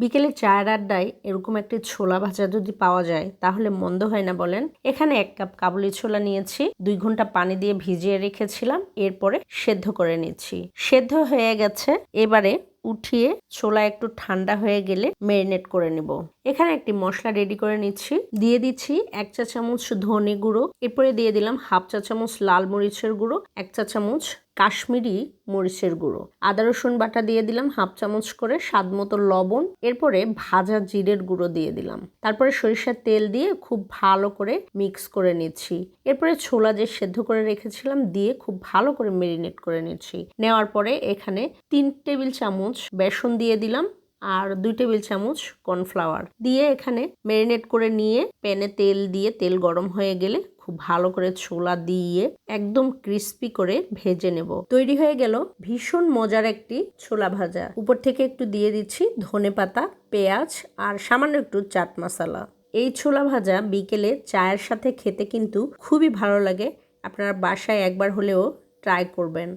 বিকেলে চায়ের আড্ডায় এরকম একটি ছোলা ভাজা যদি পাওয়া যায়, তাহলে মন্দ হয় না বলেন। এখানে এক কাপ কাবুলি ছোলা নিয়েছি, দুই ঘণ্টা পানি দিয়ে ভিজিয়ে রেখেছিলাম, এরপরে সেদ্ধ করে নিচ্ছি। সেদ্ধ হয়ে গেছে, এবারে উঠিয়ে ছোলা একটু ঠান্ডা হয়ে গেলে মেরিনেট করে নেব। এখানে একটি মশলা রেডি করে নিচ্ছি। দিয়ে দিচ্ছি এক চা চামচ ধনে গুঁড়ো। এরপরে দিয়ে দিলাম হাফ চা চামচ লাল মরিচের গুঁড়ো, এক চা চামচ কাশ্মীরি মরিচের গুঁড়ো। আদা, রসুন বাটা দিয়ে দিলাম হাফ চামচ করে স্বাদ মতো লবণ। এরপরে ভাজা জিরের গুঁড়ো দিয়ে দিলাম। তারপরে সরিষার তেল দিয়ে খুব ভালো করে মিক্স করে নিচ্ছি। এরপরে ছোলা যে সেদ্ধ করে রেখেছিলাম দিয়ে খুব ভালো করে মেরিনেট করে নিচ্ছি। নেওয়ার পরে এখানে তিন টেবিল চামচ বেসন দিয়ে দিলাম। আর দুই টেবিল চামচ কর্নফ্লাওয়ার দিয়ে এখানে ম্যারিনেট করে নিয়ে প্যানে তেল দিয়ে তেল গরম হয়ে গেলে খুব ভালো করে ছোলা দিয়ে একদম ক্রিস্পি করে ভেজে নেব। তৈরি হয়ে গেল ভীষণ মজার একটি ছোলা ভাজা। উপর থেকে একটু দিয়ে দিচ্ছি ধনে পাতা, পেঁয়াজ আর সামান্য একটু চাট মশলা। এই ছোলা ভাজা বিকেলে চায়ের সাথে খেতে কিন্তু খুবই ভালো লাগে। আপনার বাসায় একবার হলেও ট্রাই করবেন।